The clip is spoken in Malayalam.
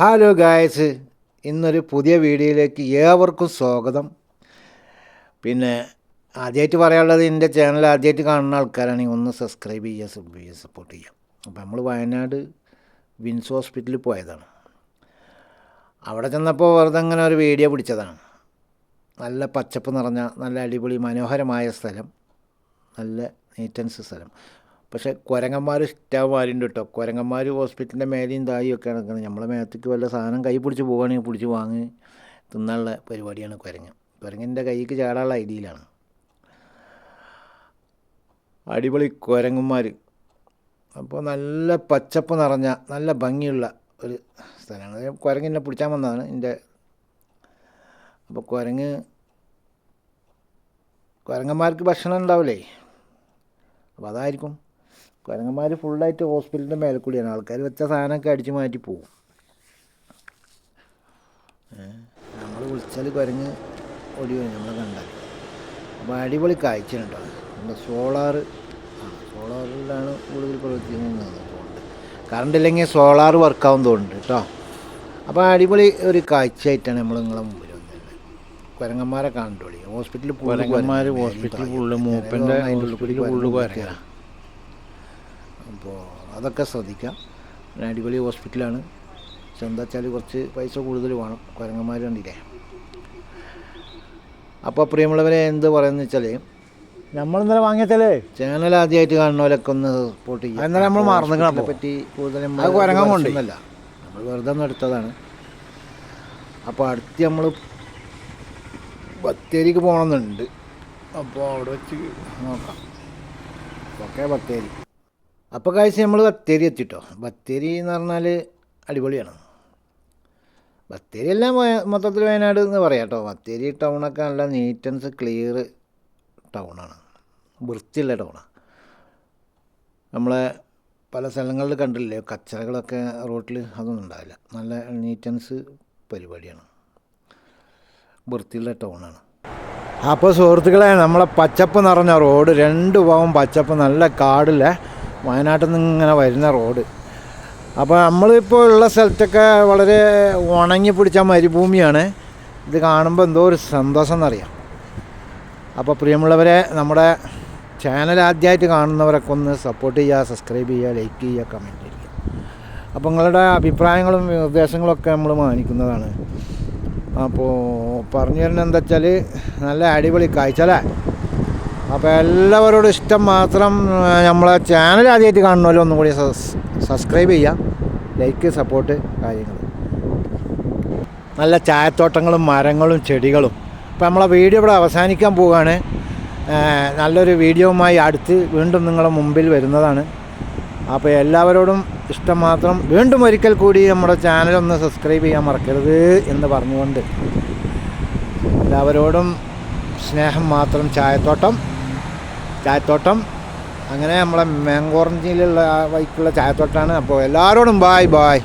ഹലോ ഗായസ് ഇന്നൊരു പുതിയ വീഡിയോയിലേക്ക് ഏവർക്കും സ്വാഗതം. പിന്നെ ആദ്യമായിട്ട് പറയാനുള്ളത് എന്റെ ചാനൽ ആദ്യമായിട്ട് കാണുന്ന ആൾക്കാരാണെങ്കിൽ ഒന്ന് സബ്സ്ക്രൈബ് ചെയ്യുക സബ് ചെയ്യുക സപ്പോർട്ട് ചെയ്യുക. അപ്പോൾ നമ്മൾ വയനാട് വിൻസ് ഹോസ്പിറ്റലിൽ പോയതാണ്. അവിടെ ചെന്നപ്പോൾ വെറുതെ അങ്ങനെ ഒരു വീഡിയോ പിടിച്ചതാണ്. നല്ല പച്ചപ്പ് നിറഞ്ഞ നല്ല അടിപൊളി മനോഹരമായ സ്ഥലം. നല്ല നീറ്റൻസ് സ്ഥലം. പക്ഷേ കുരങ്ങന്മാർ ഇഷ്ടമാരുണ്ട് കേട്ടോ കുരങ്ങന്മാർ ഹോസ്പിറ്റലിന്റെ മേലെയും തായും ഒക്കെ നടക്കുന്നത് നമ്മളെ മേത്തേക്ക് വല്ല സാധനം കൈ പിടിച്ച് പോവുകയാണെങ്കിൽ പിടിച്ച് വാങ്ങി. തിന്നാനുള്ള പരിപാടിയാണ് കുരങ്ങൻ കുരങ്ങിന്റെ കൈക്ക് ചാടാനുള്ള ഐഡിയയിലാണ് അടിപൊളി കുരങ്ങന്മാർ അപ്പോൾ നല്ല പച്ചപ്പ് നിറഞ്ഞ നല്ല ഭംഗിയുള്ള ഒരു സ്ഥലമാണ്. കുരങ്ങിനെ പിടിച്ചാൽ വന്നതാണ് എന്റെ അപ്പോൾ കുരങ്ങ് കുരങ്ങന്മാർക്ക് ഭക്ഷണം ഉണ്ടാവില്ലേ അപ്പോൾ അതായിരിക്കും. കുരങ്ങന്മാർ ഫുള്ളായിട്ട് ഹോസ്പിറ്റലിന്റെ മേലെ കൂടിയാണ്. ആൾക്കാർ വെച്ച സാധനമൊക്കെ അടിച്ച് മാറ്റി പോവും. നമ്മൾ വിളിച്ചാൽ കുരങ്ങ് ഓടി വരും. നമ്മളെ കണ്ടാൽ അപ്പോൾ അടിപൊളി കാഴ്ചയാണ് ഉണ്ടോ നമ്മുടെ സോളാർ സോളാറിലാണ് കൂടുതൽ പ്രവർത്തിക്കുന്നത് തോന്നുന്നുണ്ട്. കറണ്ട് ഇല്ലെങ്കിൽ സോളാർ വർക്കാവും തോന്നുന്നുണ്ട് കേട്ടോ അപ്പോൾ അടിപൊളി ഒരു കാഴ്ചയായിട്ടാണ് നമ്മൾ നിങ്ങളെ മുമ്പിൽ കുരങ്ങന്മാരെ കണ്ടോളി ഹോസ്പിറ്റലിൽ കുരങ്ങന്മാർ ഹോസ്പിറ്റലിൽ ഫുള്ള് മൂപ്പന്റെ ഉള്ളിൽ ഫുള്ള് കുരങ്ങ അപ്പോൾ അതൊക്കെ ശ്രദ്ധിക്കാം. അടിപൊളി ഹോസ്പിറ്റലാണ്. പക്ഷെ എന്താ വെച്ചാൽ കുറച്ച് പൈസ കൂടുതൽ വേണം. കുരങ്ങന്മാർ കണ്ടില്ലേ? അപ്പോൾ പ്രിയമുള്ളവരെ എന്ത് പറയുന്നത് വെച്ചാൽ നമ്മൾ ഇന്നലെ വാങ്ങിയതല്ലേ? ചാനൽ ആദ്യമായിട്ട് കാണുന്നവരൊക്കെ ഒന്ന് സപ്പോർട്ട് ഇന്നലെ നമ്മൾ മറന്നു പറ്റി കൂടുതൽ നമ്മൾ വെറുതെ ഒന്ന് എടുത്തതാണ്. അപ്പോൾ അടുത്ത് നമ്മൾ ബത്തേരിക്ക് പോകണമെന്നുണ്ട്. അപ്പോൾ അവിടെ വെച്ച് നോക്കാം. ഓക്കെ ബത്തേരി. അപ്പോൾ കാഴ്ച നമ്മൾ ബത്തേരി എത്തിട്ടോ. ബത്തേരി എന്ന് പറഞ്ഞാൽ അടിപൊളിയാണ്. ബത്തേരി എല്ലാം മൊത്തത്തിൽ വയനാട് എന്ന് പറയാം കേട്ടോ. ബത്തേരി ടൗണൊക്കെ നല്ല നീറ്റൻസ് ക്ലിയർ ടൗണാണ് വൃത്തിയുള്ള ടൗണാണ് നമ്മളെ പല സ്ഥലങ്ങളിൽ കണ്ടില്ലേ കച്ചറകളൊക്കെ റോട്ടിൽ അതൊന്നും ഉണ്ടാവില്ല. നല്ല നീറ്റൻസ് പരിപാടിയാണ്. വൃത്തിയുള്ള ടൗണാണ് അപ്പോൾ സുഹൃത്തുക്കളെ നമ്മളെ പച്ചപ്പ് നിറഞ്ഞ റോഡ് രണ്ട് ഭാഗം പച്ചപ്പ് നല്ല കാടില്ലേ? വയനാട്ടിൽ നിന്ന് ഇങ്ങനെ വരുന്ന റോഡ്. അപ്പോൾ നമ്മളിപ്പോൾ ഉള്ള സ്ഥലത്തൊക്കെ വളരെ ഉണങ്ങി പിടിച്ച മരുഭൂമിയാണ്. ഇത് കാണുമ്പോൾ എന്തോ ഒരു സന്തോഷം എന്നറിയാം അപ്പോൾ പ്രിയമുള്ളവരെ നമ്മുടെ ചാനൽ ആദ്യമായിട്ട് കാണുന്നവരൊക്കെ ഒന്ന് സപ്പോർട്ട് ചെയ്യുക സബ്സ്ക്രൈബ് ചെയ്യുക ലൈക്ക് ചെയ്യുക കമന്റ് ചെയ്യുക. അപ്പോൾ നിങ്ങളുടെ അഭിപ്രായങ്ങളും നിർദ്ദേശങ്ങളൊക്കെ നമ്മൾ മാനിക്കുന്നതാണ്. അപ്പോൾ പറഞ്ഞു തരുന്നത് എന്താ വെച്ചാൽ നല്ല അടിപൊളി കാഴ്ച അല്ലേ? അപ്പോൾ എല്ലാവരോടും ഇഷ്ടം മാത്രം നമ്മളെ ചാനൽ ആദ്യമായിട്ട് കാണുന്നല്ലോ ഒന്നും കൂടി സബ്സ്ക്രൈബ് ചെയ്യുക ലൈക്ക് സപ്പോർട്ട് കാര്യങ്ങൾ നല്ല ചായത്തോട്ടങ്ങളും മരങ്ങളും ചെടികളും. അപ്പോൾ നമ്മളെ വീഡിയോ ഇവിടെ അവസാനിക്കാൻ പോവുകയാണ്. നല്ലൊരു വീഡിയോവുമായി അടുത്ത് വീണ്ടും നിങ്ങളുടെ മുമ്പിൽ വരുന്നതാണ്. അപ്പോൾ എല്ലാവരോടും ഇഷ്ടം മാത്രം വീണ്ടും ഒരിക്കൽ കൂടി നമ്മുടെ ചാനൽ ഒന്ന് സബ്സ്ക്രൈബ് ചെയ്യാൻ മറക്കരുത് എന്ന് പറഞ്ഞുകൊണ്ട്. എല്ലാവരോടും സ്നേഹം മാത്രം ചായത്തോട്ടം. ചായത്തോട്ടം. അങ്ങനെ നമ്മളെ മാങ്കോറഞ്ചിയിലുള്ള ആ വൈക്കുള്ള ചായത്തോട്ടമാണ് അപ്പോൾ എല്ലാവരോടും ബായ് ബായ്